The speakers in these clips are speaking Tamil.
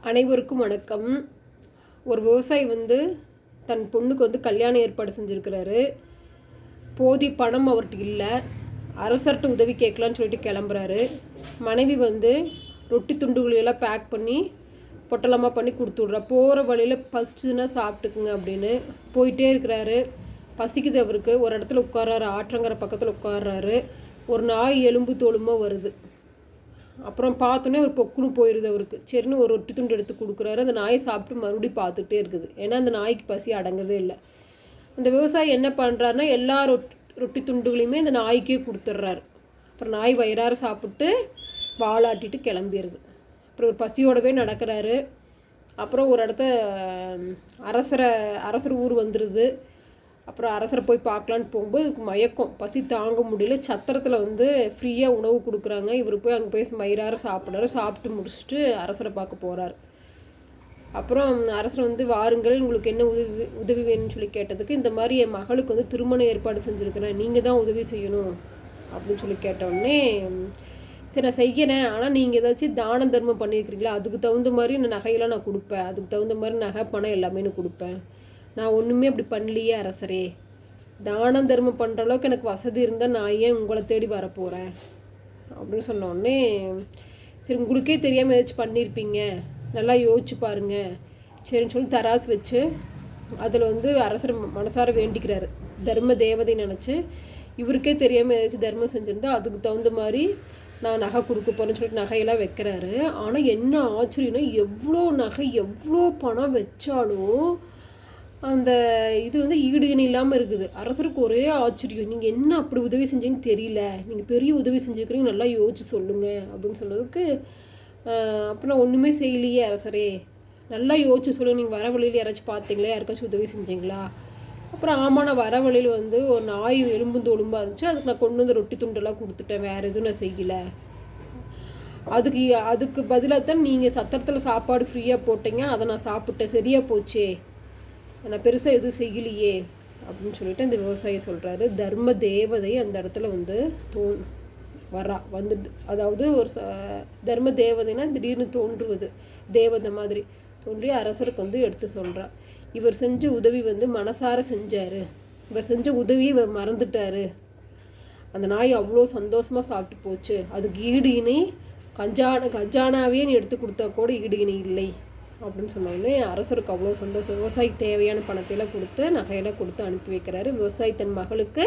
அனைவருக்கும் வணக்கம். ஒரு விவசாயி வந்து தன் பொண்ணுக்கு வந்து கல்யாணம் ஏற்பாடு செஞ்சுருக்கிறாரு. போதிய பணம் அவர்கிட்ட இல்லை. அரசர்கிட்ட உதவி கேட்கலான்னு சொல்லிட்டு கிளம்புறாரு. மனைவி வந்து ரொட்டி துண்டுகளெல்லாம் பேக் பண்ணி பொட்டலமாக பண்ணி கொடுத்து விட்றா போகிற வழியில் பசிச்சுன்னா சாப்பிட்டுக்குங்க அப்படின்னு போயிட்டே இருக்கிறாரு. பசிக்குது அவருக்கு. ஒரு இடத்துல உட்கார்றாரு. ஆற்றங்கரை பக்கத்தில் உட்கார்றாரு. ஒரு நாய் எலும்பு தோலுமா வருது. அப்புறம் பார்த்தோன்னே ஒரு பொக்குன்னு போயிடுது அவருக்கு. சரின்னு ஒரு ரொட்டி துண்டு எடுத்து கொடுக்குறாரு. அந்த நாயை சாப்பிட்டு மறுபடியும் பார்த்துக்கிட்டே இருக்குது. ஏன்னா அந்த நாய்க்கு பசி அடங்கவே இல்லை. அந்த விவசாயி என்ன பண்ணுறாருன்னா எல்லா ரொட்டி ரொட்டி துண்டுகளையுமே அந்த நாய்க்கே கொடுத்துட்றாரு. அப்புறம் நாய் வயிறார சாப்பிட்டு வாலாட்டிட்டு கிளம்பிடுது. அப்புறம் ஒரு பசியோடவே நடக்கிறாரு. அப்புறம் ஒரு இடத்த அரசரை அரசர் ஊர் வந்துடுது அப்புறம் அரசரை போய் பார்க்கலான்னு போகும்போது இதுக்கு மயக்கம். பசி தாங்க முடியல. சத்திரத்தில் வந்து ஃப்ரீயாக உணவு கொடுக்குறாங்க. இவர் போய் அங்கே போய் மயிரார சாப்பிட்றாரு. சாப்பிட்டு முடிச்சுட்டு அரசரை பார்க்க போகிறார் அப்புறம் அரசர் வந்து வாருங்கள் உங்களுக்கு என்ன உதவி உதவி வேணும்னு சொல்லி கேட்டதுக்கு இந்த மாதிரி என் மகளுக்கு வந்து திருமண ஏற்பாடு செஞ்சுருக்கிறேன். நீங்கள் தான் உதவி செய்யணும். அப்படின்னு சொல்லி கேட்டோடனே சரி நான் செய்கிறேன் ஆனால் நீங்கள் ஏதாச்சும் தான தர்மம் பண்ணியிருக்கிறீங்களா? அதுக்கு தகுந்த மாதிரி நான் நகையெல்லாம் நான் கொடுப்பேன். அதுக்கு தகுந்த மாதிரி நகை பணம் எல்லாமே நான் கொடுப்பேன். நான் ஒன்றுமே அப்படி பண்ணலையே அரசரே. தானம் தர்மம் பண்ணுற அளவுக்கு எனக்கு வசதி இருந்தால் நான் ஏன் உங்களை தேடி வரப்போகிறேன் அப்படின்னு சொன்னோடனே சரி உங்களுக்கே தெரியாமல் ஏதாச்சும் பண்ணியிருப்பீங்க நல்லா யோசிச்சு பாருங்க. சரின்னு சொல்லி தராசு வச்சு அதில் வந்து அரசர் மனசார வேண்டிக்கிறாரு. தர்ம தேவதை நினச்சி இவருக்கே தெரியாமல் ஏதாச்சும் தர்மம் செஞ்சுருந்தா அதுக்கு தகுந்த மாதிரி நான் நகை கொடுக்க போகிறேன்னு சொல்லிட்டு நகையெல்லாம் வைக்கிறாரு. ஆனால் என்ன ஆச்சரியம்னா எவ்வளோ நகை எவ்வளோ பணம் வச்சாலும் அந்த இது வந்து ஈடுகணி இல்லாமல் இருக்குது. அரசருக்கு ஒரே ஆச்சரியம். நீங்கள் என்ன அப்படி உதவி செஞ்சீங்கன்னு தெரியல. நீங்கள் பெரிய உதவி செஞ்சுருக்கிறீங்க. நல்லா யோசிச்சு சொல்லுங்கள் அப்படின்னு சொன்னதுக்கு அப்போ ஒன்றுமே செய்யலையே அரசரே. நல்லா யோசிச்சு சொல்லுங்கள் நீங்கள் வர வழியில் யாராச்சும் பார்த்தீங்களா? யாருக்காச்சும் உதவி செஞ்சீங்களா? அப்புறம் ஆமாம் நான் வர வழியில் வந்து ஒரு நாய் எலும்பு தொலும்பாக இருந்துச்சு. அதுக்கு நான் கொண்டு வந்து ரொட்டி துண்டெல்லாம் கொடுத்துட்டேன். வேறு எதுவும் நான் செய்யலை. அதுக்கு அதுக்கு பதிலாக தான் நீங்கள் சத்திரத்தில் சாப்பாடு ஃப்ரீயாக போட்டீங்க. அதை நான் சாப்பிட்டேன். சரியாக போச்சே? நான் பெருசாக எதுவும் செய்யலையே அப்படின்னு சொல்லிட்டு அந்த விவசாயி சொல்கிறாரு தர்ம தேவதை அந்த இடத்துல வந்து தோ வரா வந்து அதாவது ஒரு ச தர்ம தேவதைனா திடீர்னு தோன்றுவது தேவதை மாதிரி தோன்றி அரசருக்கு வந்து எடுத்து சொல்கிறா இவர் செஞ்ச உதவி வந்து மனசார செஞ்சார். இவர் செஞ்ச உதவியை இவர் மறந்துட்டாரு. அந்த நாய் அவ்வளோ சந்தோஷமாக சாப்பிட்டு போச்சு. அதுக்கு ஈடு இணை கஞ்சான கஜானாவே நீ எடுத்து கொடுத்தா கூட ஈடு இணை இல்லை. அப்படின்னு சொன்னோடனே அரசருக்கு அவ்வளோ சந்தோஷம். விவசாயிக்கு தேவையான பணத்தையெல்லாம் கொடுத்து நகையெல்லாம் கொடுத்து அனுப்பி வைக்கிறாரு. விவசாயி தன் மகளுக்கு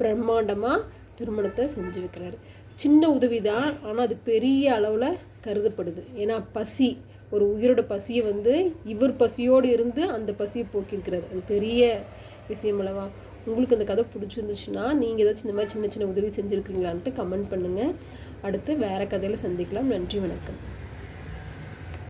பிரம்மாண்டமாக திருமணத்தை செஞ்சு வைக்கிறாரு. சின்ன உதவி தான் ஆனால் அது பெரிய அளவில் கருதப்படுது. ஏன்னா பசி ஒரு உயிரோட பசியை வந்து இவர் பசியோடு இருந்து அந்த பசியை போக்கியிருக்கிறார். அது பெரிய விஷயம் அல்லவா? உங்களுக்கு அந்த கதை பிடிச்சிருந்துச்சுன்னா நீங்கள் ஏதாச்சும் இந்த மாதிரி சின்ன சின்ன உதவி செஞ்சுருக்கீங்களான்ட்டு கமெண்ட் பண்ணுங்கள் அடுத்து வேறு கதையில் சந்திக்கலாம். நன்றி வணக்கம்.